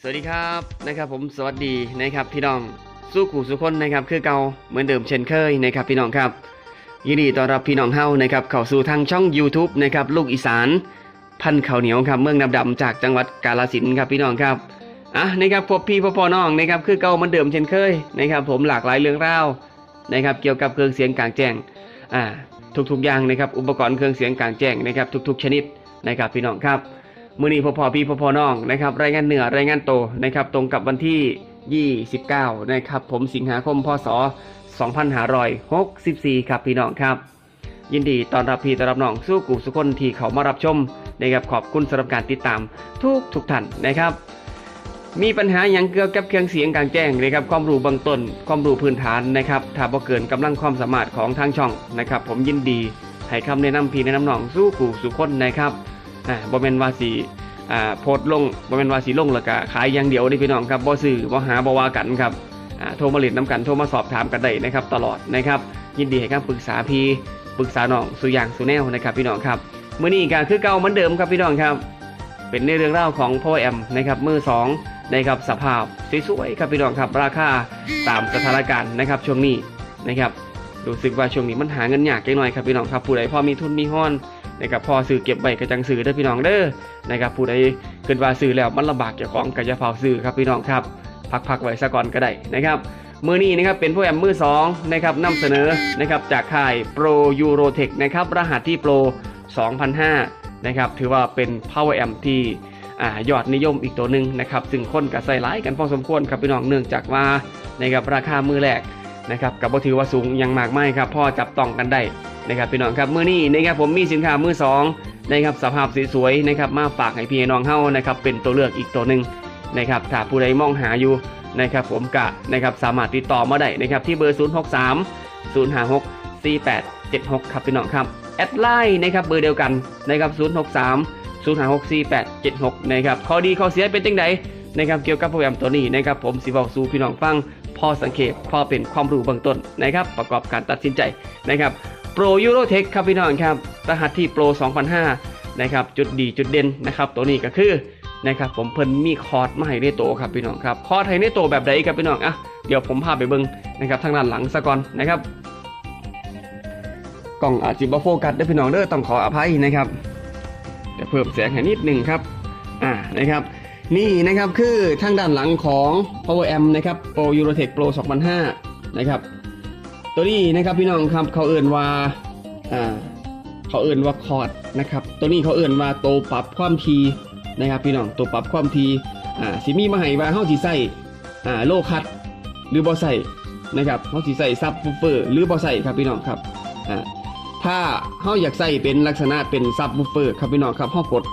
สวัสดีครับนะครับผมสวัสดีนะครับพี่น้องสู้ขู่สุคนนะครับคือเก่าเหมือนเดิมเช่นเคยนะครับพี่น้องครับ ยินดีต้อนรับพี่น้องเฮานะครับเข้าสู่ทางช่อง YouTube นะครับลูกอีสาน พันข้าวเหนียวครับเมืองดำดำจากจังหวัดกาฬสินธุ์ครับพี่น้องครับอะนะครับพบพี่พ่อพ่อน้องนะครับคือเก่าเหมือนเดิมเช่นเคยนะครับผมหลากหลายเรื่องราวนะครับเกี่ยวกับเครื่องเสียงกลางแจ้งอ่าทุกๆอย่างนะครับอุปกรณ์เครื่องเสียงกลางแจ้งนะครับทุก ๆ ชนิดนะครับพี่น้องครับ มือนี้พอพ่อพี่พอพ่อน้องนะครับรายงานเหนือรายงานโตนะครับตรงกับวันที่ 29 นะครับผมสิงหาคมพศ 2564 ครับพี่น้องครับ ยินดีต้อนรับพี่ต้อนรับน้องสู้กูสุคนที่เขามารับชมนะครับขอบคุณสำหรับการติดตามทุกทุกท่านนะครับ มีปัญหาอย่างเกี่ยวกับเครื่องเสียงกลางแจ้งนะครับความรู้เบื้องต้นความรู้พื้นฐานนะครับถ้าบ่เกินกำลังความสามารถของทางช่องนะครับ ผมยินดีให้คำแนะนำพี่แนะนำน้องสู้กูสุคนนะครับ อ่าบ่แม่นว่าสิอ่าโพสลงบ่แม่นว่าสิลงแล้วก็ขายอย่างเดียวเด้พี่น้องครับบ่ซื้อบ่หาบ่ว่ากันครับอ่าโทรมาเล่นน้ำกันโทรมาสอบถามกันได้นะครับตลอดนะครับยินดีให้คำปรึกษาพี่ปรึกษาน้องสุอย่างสุแนวนะครับพี่น้องครับมื้อนี้ก็คือเก่าเหมือนเดิมครับพี่น้องครับ เป็นในเรื่องราวของพ่อแอมนะครับมือสองนะครับสภาพสวยๆครับพี่น้องครับ ราคาตามสถานการณ์นะครับช่วงนี้นะครับรู้สึกว่าช่วงนี้มันหาเงินยากจังหน่อยครับพี่น้องครับผู้ใดพอมีทุนมีห้อน นะครับพอซื้อเก็บไว้กระจังซื้อเด้อพี่น้องเด้อนะครับผู้ใดเกินว่าซื้อแล้วมันลำบากเจ้าของก็จะเฝ้าซื้อครับพี่น้องครับพักๆไว้ซะก่อนก็ได้นะครับมือนี้นะครับเป็นผู้แอมมือสองนะครับนำเสนอนะครับจากค่าย Pro Eurotech นะครับรหัสที่ Pro 2005นะครับถือว่าเป็น Power Amp ที่ยอดนิยมอีกตัวหนึ่งนะครับซึ่งคนก็ใส่ร้ายกันพอสมควรครับพี่น้องเนื่องจากว่านะครับราคามือแรกนะครับกับบ่ถือว่าสูงยังมากไม่ครับพ่อจับต้องกันได้ นะครับพี่น้องครับมื้อนี้นะครับผมมีสินค้ามือสองนะครับสภาพสวยๆนะครับมาฝากให้พี่น้องเฮานะครับเป็นตัวเลือกอีกตัวหนึ่งนะครับถ้าผู้ใดมองหาอยู่นะครับผมกะนะครับสามารถติดต่อมาได้นะครับที่เบอร์ 063 056 4876 ครับพี่น้องครับแอดไลน์นะครับเบอร์เดียวกันนะครับ 063 056 4876 นะครับข้อดีข้อเสียเป็นจังไดนะครับเกี่ยวกับโปรแกรมตัวนี้นะครับผมสิบอกสู่พี่น้องฟังพอสังเกตพอเป็นความรู้เบื้องต้นนะครับประกอบการตัดสินใจนะครับ โปรยูโรเทคครับพี่น้องครับ รหัสที่โปร2005นะครับ จุดดีจุดเด่นนะครับ ตัวนี้ก็คือนะครับผมเพิ่นมีคอร์ดมาให้ในโตวครับพี่น้องครับคอร์ดให้ในโตวแบบใดครับพี่น้องอะเดี๋ยวผมพาไปเบิ่งนะครับทางด้านหลังซะก่อนนะครับกล่องอาจจะบ่โฟกัสเด้พี่น้องเด้อต้องขออภัยนะครับเดี๋ยวเพิ่มแสงให้นิดหนึ่งครับอ่านะครับ นี่นะครับคือทางด้านหลังของ Power Amp นะครับ Pro Eurotech Pro 2005นะครับ ตัวนี้นะครับพี่น้องครับเขาเอื่นว่าอ่าเขาเอื่นว่าคอร์ดนะครับ ตัวนี้เขาเอื่นว่าโตปรับความทีนะครับพี่น้องตัวปรับความทีอ่าสิมีมาให้ว่าเฮาสิใส่อ่าโลคัดหรือบ่ใส่นะครับเฮาสิใส่ซับวูฟเฟอร์หรือบ่ใส่ครับพี่น้องครับอ่าถ้าเฮาอยากใส่เป็นลักษณะเป็นซับวูฟเฟอร์ครับพี่น้องครับเฮากด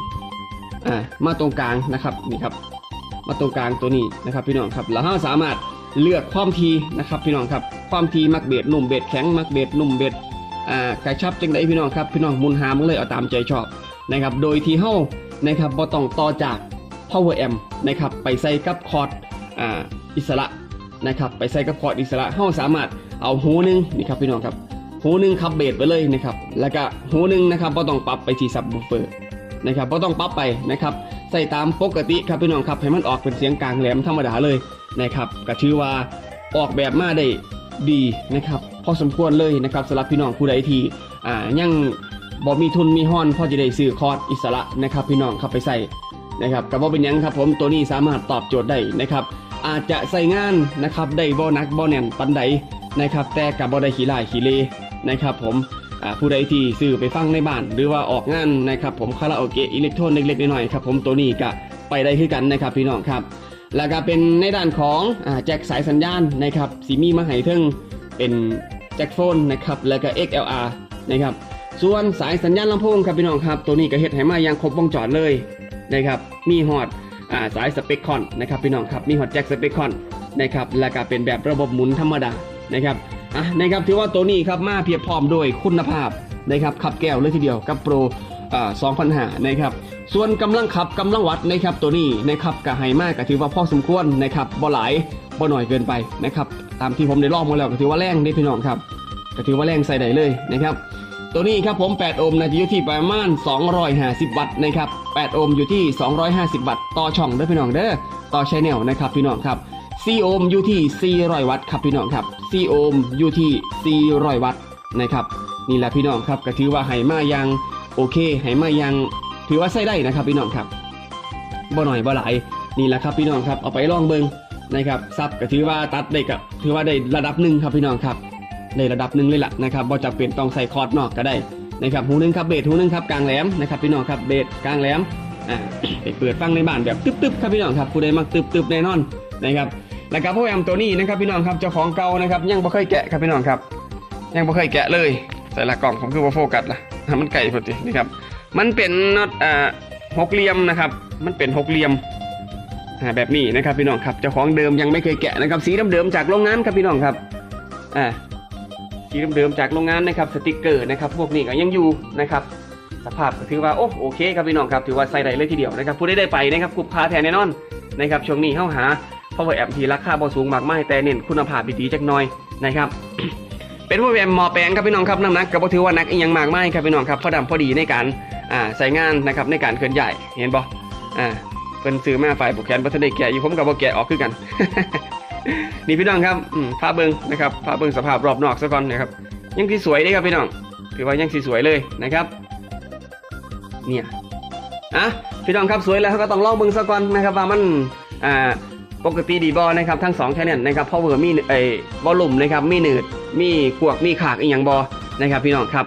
อ่ามาตรงกลางนะครับนี่ครับมาตรงกลางตัวนี้นะครับพี่น้องครับแล้วเราสามารถ เลือกความทีนะครับพี่น้องครับความทีมักเบ็ดหนุ่มเบ็ดแข็งมักเบ็ดหนุ่มเบ็ดอ่ากระชับจังไดพี่น้องครับพี่น้องมุนหามเลยเอาตามใจชอบนะครับโดยที่เฮ้านะครับบ่ต้องต่อจาก power amp นะครับไปใส่กับคอร์ดอ่าอิสระนะครับไปใส่กับคอร์ดอิสระเฮาสามารถเอาหูหนึ่งนี่ครับพี่น้องครับหูหนึ่งขับเบสไปเลยนะครับแล้วก็หูหนึ่งนะครับบ่ต้องปรับไปที่ซับวูฟเฟอร์นะครับก็ต้องปรับไปนะครับใส่ตามปกติครับพี่น้องครับให้มันออกเป็นเสียงกลางแหลมธรรมดาเลย นะครับก็ถือว่าออกแบบมาได้ดีนะครับพอสมควรเลยนะครับสำหรับพี่น้องผู้ใดที่อ่ายังบ่มีทุนมีห้อนพอจะได้ซื้อคอร์สอิสระนะครับพี่น้องครับไปใส่นะครับกับว่าเป็นยังครับผมตัวนี้สามารถตอบโจทย์ได้นะครับอาจจะใส่งานนะครับได้บ่นักบ่แน่นปันใดนะครับแต่กับบ่ได้ขี้ลายขี้เลนะครับผมผู้ใดที่ซื้อไปฟังในบ้าน หรือว่าออกงานนะครับผมคาราโอเกะอิเล็กโทรนเล็กๆน้อยๆครับผมตัวนี้ก็ไปได้คือกันนะครับพี่น้องครับ แล้วก็เป็นในด้านของอแจ็คสายสัญญาณนะครับสีมีมาให้ทึงเป็นแจ็คโฟนนะครับแล้วก็ XLR นะครับส่วนสายสัญญาณลำโพงครับพี่น้องครับ ตัวนี้ก็เฮ็ดให้มาอย่างครบวงจรเลยนะครับมีฮอดอสายสเปคคอนนะครับพี่น้องครับมีฮอดแจ็คสเปคคอนนะครับแล้วก็เป็นแบบระบบหมุนธรรมดานะครับอะนะครับถือว่าตัวนี้ครับมาเพียบพร้อมด้วยคุณภาพนะครับขับแก้วเลยทีเดียวกับโปรอ่า2,500นะครับ ส่วนกำลังขับกำลังวัดนะครับตัวนี้นะครับกะไฮมากก็ถือว่าพอสมควรนะครับบ่หลายบ่หน่อยเกินไปนะครับตามที่ผมได้ลองมาแล้วก็ถือว่าแรงนี่พี่น้องครับก็ถือว่าแรงใส่ได้เลยนะครับตัวนี้ครับผม 8 โอห์มนะจะอยู่ที่ประมาณ 250 วัตต์นะครับ 8 โอห์มอยู่ที่ 250 วัตต์ต่อช่องเด้อพี่น้องเด้อต่อชแนลนะครับพี่น้องครับ 4 โอห์มอยู่ที่ 400 วัตต์ครับพี่น้องครับ 4 โอห์มอยู่ที่ 400 วัตต์นะครับนี่แหละพี่น้องครับก็ถือว่าไหมายังโอเคไหมายัง ถือว่าใช้ได้นะครับพี่น้องครับบ่หน่อยบ่หลายนี่แหละครับพี่น้องครับเอาไปลองเบิงนะครับซับก็ถือว่าตัดได้กับถือว่าได้ระดับหนึ่งครับพี่น้องครับได้ระดับหนึ่งเลยล่ะนะครับบ่จำเป็นต้องใส่คอร์ดนอกก็ได้นะครับหูหนึงครับเบสหูหนึงครับกลางแหลมนะครับพี่น้องครับเบสกลางแหลมอ่าไปเปิดฟังในบ้านแบบตึ๊บๆครับพี่น้องครับผู้ใดมักตึ๊บๆแน่นอนนะครับแล้วก็พวกแอมตัวนี้นะครับพี่น้องครับเจ้าของเก่านะครับยังบ่เคยแกะครับพี่น้องครับ ยังไม่เคยแกะเลยใส่ละกล่องผมคือว่าโฟกัสละอะมันไก่พอดีนะครับ มันเป็นน็อตอ่าหกเหลี่ยมนะครับ มันเป็นหกเหลี่ยมอ่าแบบนี้นะครับพี่น้องครับเจ้าของเดิมยังไม่เคยแกะนะครับ สีเดิมๆจากโรงงานครับพี่น้องครับอ่าสีเดิมๆจากโรงงานนะครับสติกเกอร์นะครับ พวกนี้ก็ยังอยู่นะครับสภาพก็ถือว่าโอ้โอเคครับพี่น้องครับถือว่าใส่ได้เลยทีเดียวนะครับผู้ได้ได้ไปนะครับคุ้มค่าแทนแน่นอนนะครับช่วงนี้เข้าหา power amp ที่ราคาบ่สูงมากมายแต่เน้นคุณภาพดีๆจักหน่อยนะครับ เป็นพวกแวมหมอแปลงครับพี่น้องครับน้ำหนักก็บ่ถือว่านักอีหยังมากมายครับพี่น้องครับพอดำพอดีในการ อ่าใส่งานนะครับในการเคลื่อนย้ายเห็นบ่อ่าเพิ่นซื้อมาฝ่ายผูกแขนบ่ทันได้แกะอยู่ผมก็บ่แกะออกคือกัน นี่พี่น้องครับอืมพาเบิงนะครับพาเบิงสภาพรอบนอกซะก่อนนะครับ ยังสิสวยเด้ครับพี่น้อง ถือว่ายังสิสวยเลยนะครับเนี่ยอะพี่น้องครับสวยแล้วก็ต้องลองเบิงซะก่อนนะครับว่ามันอ่าปกติดีบอนะครับทั้งสองแชนเนนะครับเพราะว่ามีไอ้วอลลุ่มนะครับมีหนืดมีขวกมีขากอีกอย่างบอนะครับพี่น้องครับ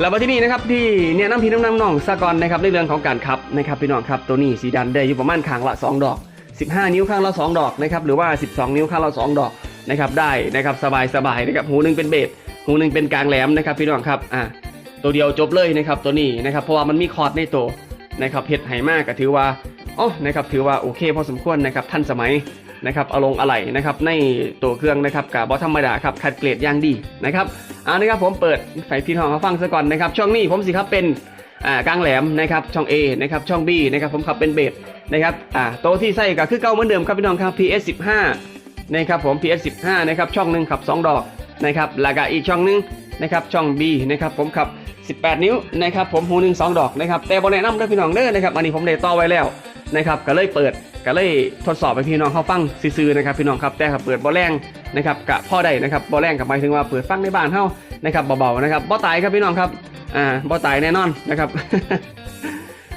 แล้วมาที่นี่นะครับที่เนี่ยน้ำพีน้ำน้ำน้องสะกอนนะครับในเรื่องของการขับนะครับพี่น้องครับตัวนี้สีดันได้อยู่ประมาณข้างละ 2 ดอก 15 นิ้วข้างละ 2 ดอกนะครับหรือว่า 12 นิ้วข้างละ 2 ดอกนะครับได้นะครับสบายสบายนะครับหูหนึงเป็นเบสหูหนึงเป็นกลางแหลมนะครับพี่น้องครับอ่าตัวเดียวจบเลยนะครับตัวนี้นะครับเพราะว่ามันมีคอร์ดในตัวนะครับเพชรไหมากก็ถือว่าอ๋อนะครับถือว่าโอเคพอสมควรนะครับทันสมัยนะครับเอาลงอะไหล่นะครับในตัวเครื่องนะครับกับบอธรรมดาครับคัดเกรดอย่างดีนะครับ เอานะครับผมเปิดไฟพี่น้องมาฟังซะก่อนนะครับ ช่องนี้ผมสิครับเป็นอ่ากลางแหลมนะครับช่อง A นะครับช่อง B นะครับผมขับเป็นเบสนะครับอ่าโตที่ใส่ก็คือเก่าเหมือนเดิมครับพี่น้องครับ PS 15นะครับผม PS 15นะครับช่องหนึ่งขับ 2 ดอกนะครับแล้วก็อีกช่องหนึงนะครับช่อง B นะครับผมขับ 18 นิ้วนะครับผมหูหนึ่งสองดอกนะครับแต่บนแนะนำด้วยพี่น้องเด้อนะครับอันนี้ผมได้ต่อไว้แล้วนะครับก็เลยเปิด ก็เลยทดสอบให้พี่น้องเขาฟังซื่อๆนะครับพี่น้องครับแต่ครับเปิดบอแรงนะครับกะพ่อได้นะครับบอแรงกับหมายถึงว่าเปิดฟังในบ้านเฮานะครับเบาๆนะครับบ่ตายครับพี่น้องครับอ่าบ่ตายแน่นอนนะครับ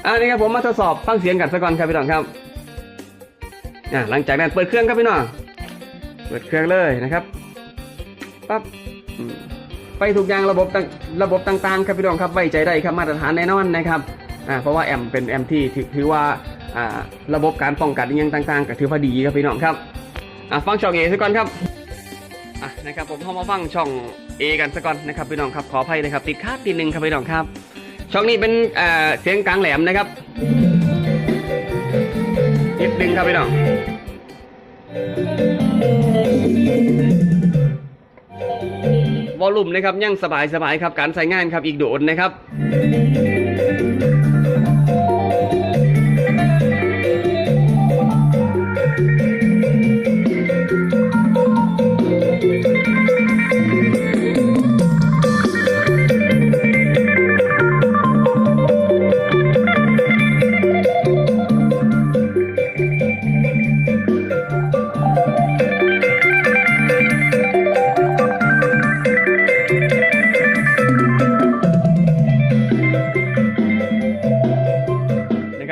อันนี้ครับผมมาทดสอบฟังเสียงกันสักก่อนครับพี่น้องครับอ่าหลังจากนั้นเปิดเครื่องครับพี่น้องเปิดเครื่องเลยนะครับปั๊บไปทุกอย่างระบบต่างระบบต่างๆครับพี่น้องครับไว้ใจได้ครับมาตรฐานแน่นอนนะครับอ่าเพราะว่าแอมเป็นแอมที่ถือว่า อ่าระบบการป้องกันยังต่างๆก็ถือว่าดีครับพี่น้องครับอ่าฟังช่องเอสักก่อนครับอะนะครับผมเข้ามาฟังช่อง A กันสักก่อนนะครับพี่น้องครับขออภัยนะครับติดคาดติดหนึ่งครับพี่น้องครับ ช่องนี้เป็นอ่าเสียงกลางแหลมนะครับนิดนึงครับพี่น้องวอลลุ่มนะครับยังสบายสบายครับการใช้งานครับอีกโดดนะครับ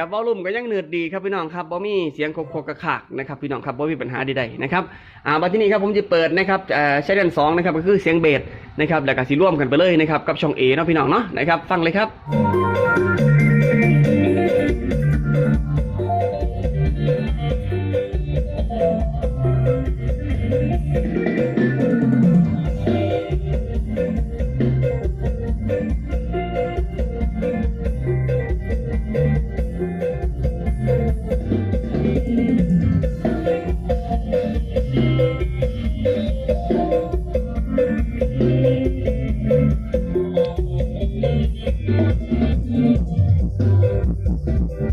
ครับวอลลุ่มก็ยังเนืดดีครับพี่น้องครับบ่มีเสียงโคกกระขากนะครับพี่น้องครับบ่มีปัญหาใดๆนะครับอ่าบัดที่นี้ครับผมจะเปิดนะครับเอ่อใช้ดือนสองนะครับก็คือเสียงเบสนะครับแล้วก็สีร่วมกันไปเลยนะครับกับช่องเอเนาะพี่น้องเนาะนะครับฟังเลยครับ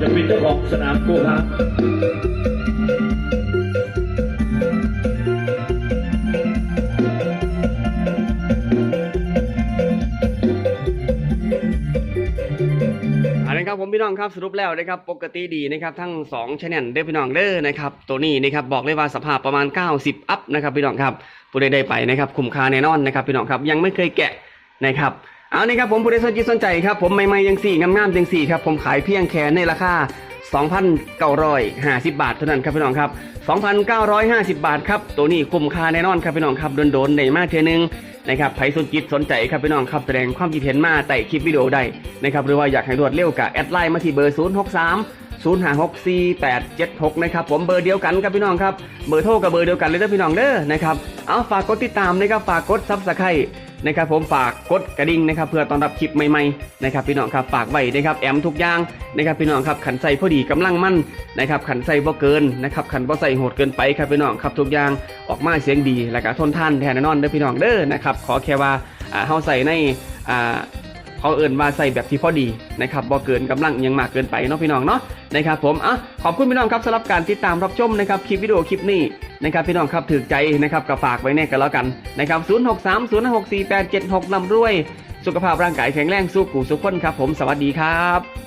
จะเป็นเจ้าของสนามกูครับอันนี้ครับผมพี่น้องครับสรุปแล้วนะครับปกติดีนะครับทั้ง2ชแนลเด้อพี่น้องเด้อนะครับตัวนี้นะครับบอกเลยว่าสภาพประมาณ 90 อัพนะครับพี่น้องครับผู้ใดได้ไปนะครับคุ้มค่าแน่นอนนะครับพี่น้องครับยังไม่เคยแกะนะครับ เอานี่ครับผมผู้ใดสนใจสนใจครับผมใหม่ๆยังสี่งามๆยังสี่ครับผมขายเพียงแค่ในราคา2,950 บาทเท่านั้นครับพี่น้องครับ 2,950 บาทครับ ตัวนี้คุ้มค่าแน่นอนครับพี่น้องครับโดนๆในมาเทอนึงนะครับใครสนจิตสนใจครับพี่น้องครับแสดงความคิดเห็นมาใต้คลิปวิดีโอได้นะครับหรือว่าอยากให้รวดเร็วกับแอดไลน์มาที่เบอร์ 063 0564876 นะครับผมเบอร์เดียวกันครับพี่น้องครับ เบอร์โทรกับเบอร์เดียวกันเลยนะพี่น้องเด้อนะครับ เอาฝากกดติดตามนะครับฝากกดซับสไครต์ นะครับผมฝากกดกระดิ่งนะครับเพื่อต้อนรับคลิปใหม่ๆนะครับพี่น้องครับฝากไว้นะครับแอมทุกอย่างนะครับพี่น้องครับขันใส่พอดีกำลังมั่นนะครับขันใส่บ่เกินนะครับขันบ่ใส่โหดเกินไปครับพี่น้องครับทุกอย่างออกมาเสียงดีและก็ทนทานแทนแน่นอนเด้อพี่น้องเด้อนะครับขอแค่ว่าอ่าเฮาใส่ในอ่า เขาเอิ่นมาใส่แบบที่พอดีนะครับบ่เกินกำลังยังมากเกินไปเนาะพี่น้องเนาะนะครับผมอะขอบคุณพี่น้องครับสำหรับการติดตามรับชมนะครับคลิปวิดีโอคลิปนี้นะครับพี่น้องครับถือใจนะครับก็ฝากไว้แน่กันแล้วกันนะครับ0 6 3 0 6 4 8 7 6ลำรวย สุขภาพร่างกายแข็งแรงสู้กูสุขคนครับผมสวัสดีครับ